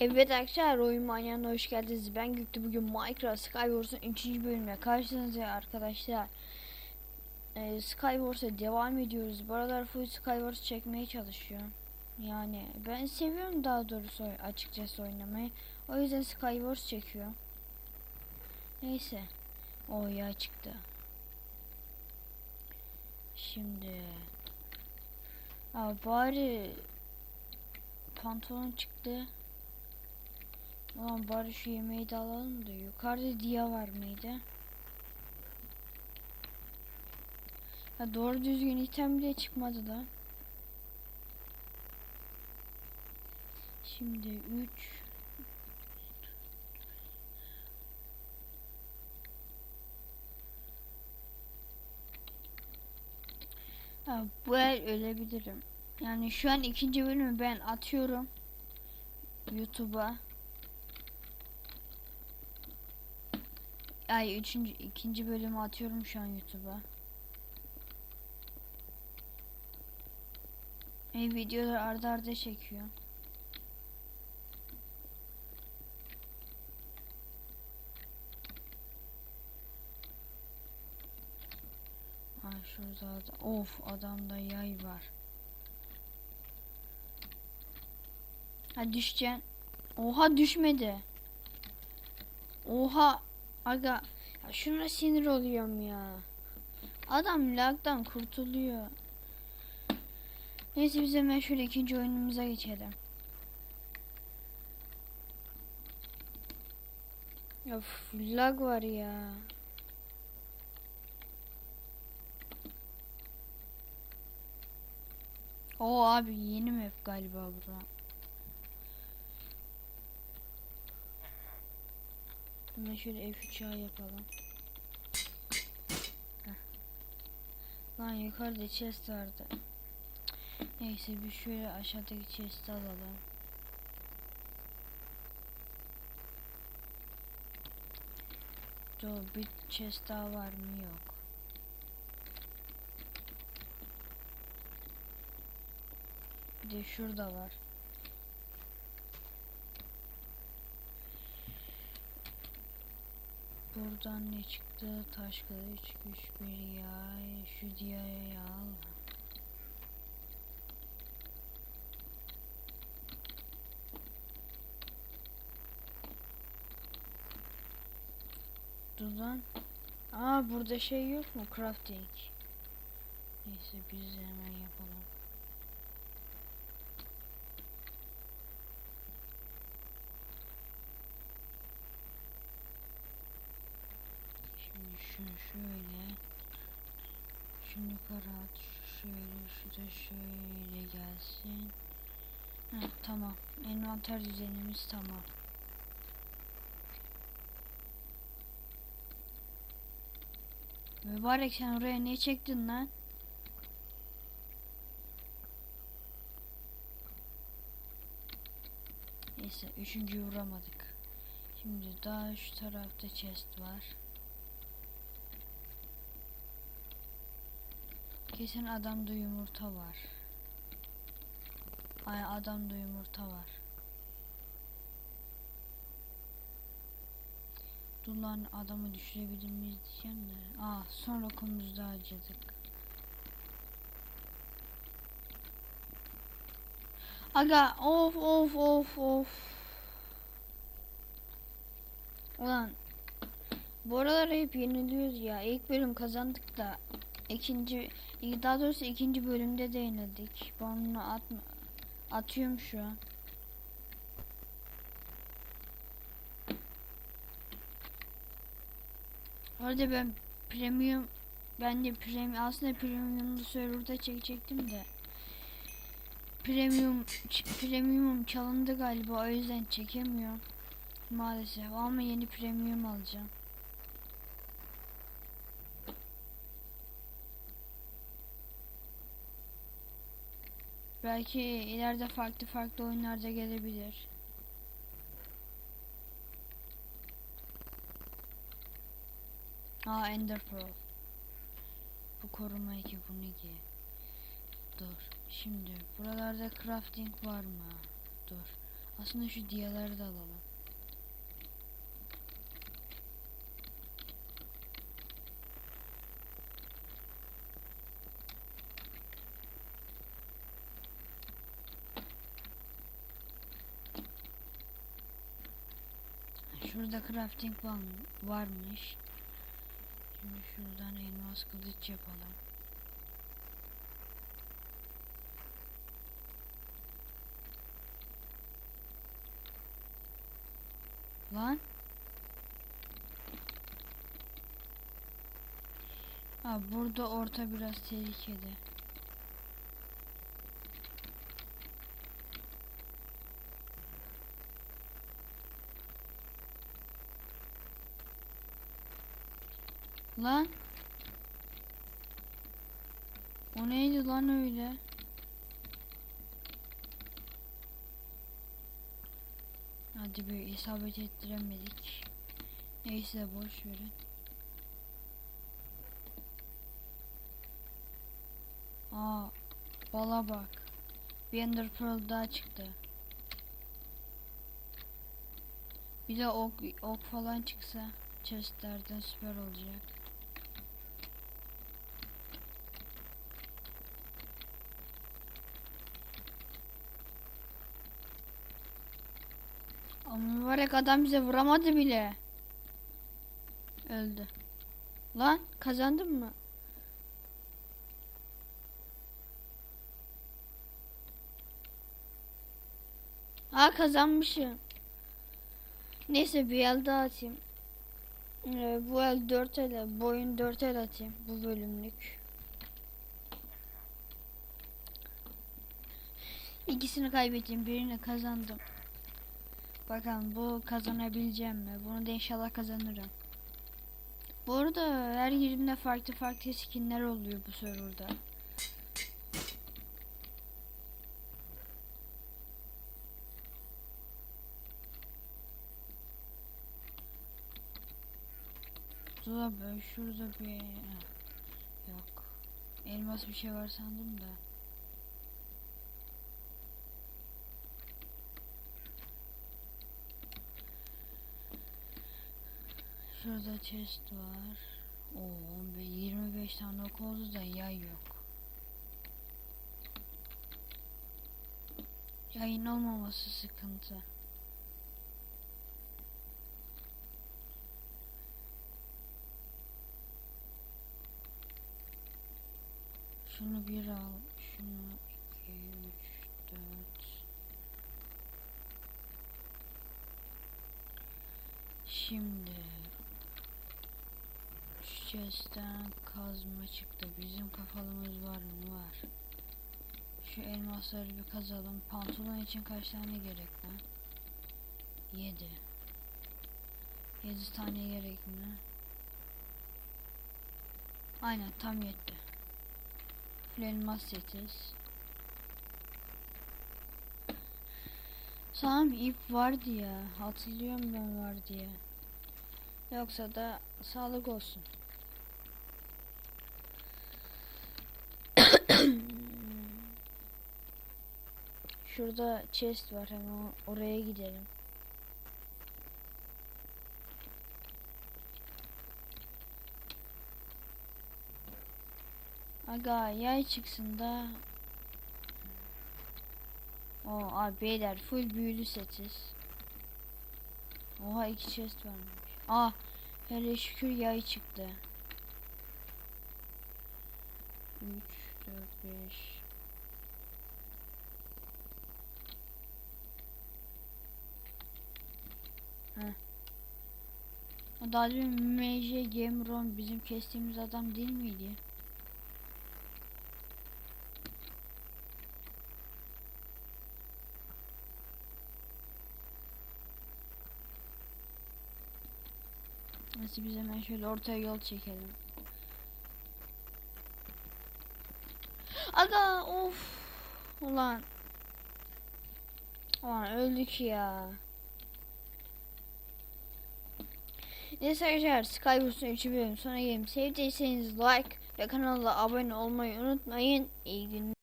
Evet arkadaşlar oyun manyağına hoş geldiniz. Ben Göktü bugün Minecraft Skywars'ın 3. bölümüne karşınızdayım arkadaşlar. Ee, Skywars'a devam ediyoruz. Bu aralar full Skywars çekmeye çalışıyorum. Yani ben seviyorum daha doğrusu açıkçası oynamayı. O yüzden Skywars çekiyorum. Neyse. O ya çıktı. Şimdi Aa, bari pantolon çıktı. Ulan bari şu yemeği de alalım da yukarıda diya var mıydı? Ha doğru düzgün item bile çıkmadı da. Şimdi 3 Ha, bu el ölebilirim. Yani şu an ikinci bölümü ben atıyorum YouTube'a. Ay üçüncü ikinci bölümü atıyorum şu an YouTube'a. E, videolar arda arda çekiyor. Ha şurada da of adamda yay var. Ha düşeceksin. Oha düşmedi. Oha aga ya şuna sinir oluyorum ya. Adam lagdan kurtuluyor. Neyse biz hemen şöyle ikinci oyunumuza geçelim. Of lag var ya. O abi yeni map galiba bura. Hemen şöyle F3 yapalım. Lan yukarıda chest vardı. Neyse bir şöyle aşağıdaki chest'i alalım. Dur bir chest daha var mı yok. Bir de şurada var. Buradan ne çıktı? Taş kılıç, güç bir yay. Şu diyayı al. Dur lan. Aa burada şey yok mu? Crafting. Neyse biz hemen yapalım. Şimdi şunu şöyle. Şunu yukarı at. şu Şöyle şu da şöyle gelsin. Heh, tamam. Envanter düzenimiz tamam. Mübarek sen oraya ne çektin lan? Neyse üçüncüyü vuramadık. Şimdi daha şu tarafta chest var. Kesin adamda yumurta var. Ay adamda yumurta var. Dur lan adamı düşürebilir miyiz diyeceğim de. Aa son okumuzda harcadık. Aga of of of of. Ulan bu aralar hep yeniliyoruz ya. İlk bölüm kazandık da ikinci daha doğrusu ikinci bölümde de yenildik. Ben onu atma, atıyorum şu an. Orada ben premium ben de premium aslında premiumlu serverda çekecektim de premium premium çalındı galiba o yüzden çekemiyorum maalesef ama yeni premium alacağım. Belki ileride farklı farklı oyunlarda gelebilir. Aa Ender Pearl. Bu koruma eki bu ne ki? Dur. Şimdi buralarda crafting var mı? Dur. Aslında şu diyaları da alalım. Şurada crafting var, varmış. Şimdi şuradan elmas kılıç yapalım. Lan. Ha burada orta biraz tehlikeli. Lan. O neydi lan öyle? Hadi bir isabet ettiremedik. Neyse boş verin. Aa, bala bak. Bir Ender Pearl daha çıktı. Bir de ok, ok falan çıksa chestlerden süper olacak. Mübarek adam bize vuramadı bile. Öldü. Lan kazandın mı? Ha kazanmışım. Neyse bir el daha atayım. Ee, bu el 4 el, boyun 4 el atayım bu bölümlük. İkisini kaybettim, birini kazandım. Bakalım bu kazanabileceğim mi? Bunu da inşallah kazanırım. Bu arada her yerimde farklı farklı skinler oluyor bu serverda. Dur be şurada bir yok. Elmas bir şey var sandım da. Şurada chest var. Oo 15 25 tane ok oldu da yay yok. Yayın olmaması sıkıntı. Şunu bir al. Şunu iki, üç, dört. Şimdi chest'ten kazma çıktı. Bizim kafalımız var mı? Var. Şu elmasları bir kazalım. Pantolon için kaç tane gerek lan? 7. 7 tane gerek mi? Aynen tam yetti. Full elmas setiz. Sanırım ip vardı ya. Hatırlıyorum ben var diye. Yoksa da sağlık olsun. Şurada chest var hemen oraya gidelim. Aga yay çıksın da O abi beyler full büyülü setiz. Oha iki chest varmış. Ah hele şükür yay çıktı. 3 4 5 Heh. O daha demin MJ Gameron bizim kestiğimiz adam değil miydi? Neyse biz hemen şöyle ortaya yol çekelim. Aga of. Ulan. Ulan öldük ya. Neyse arkadaşlar Skywars'un 3. bölüm sonra gelin. Sevdiyseniz like ve kanala abone olmayı unutmayın. İyi günler.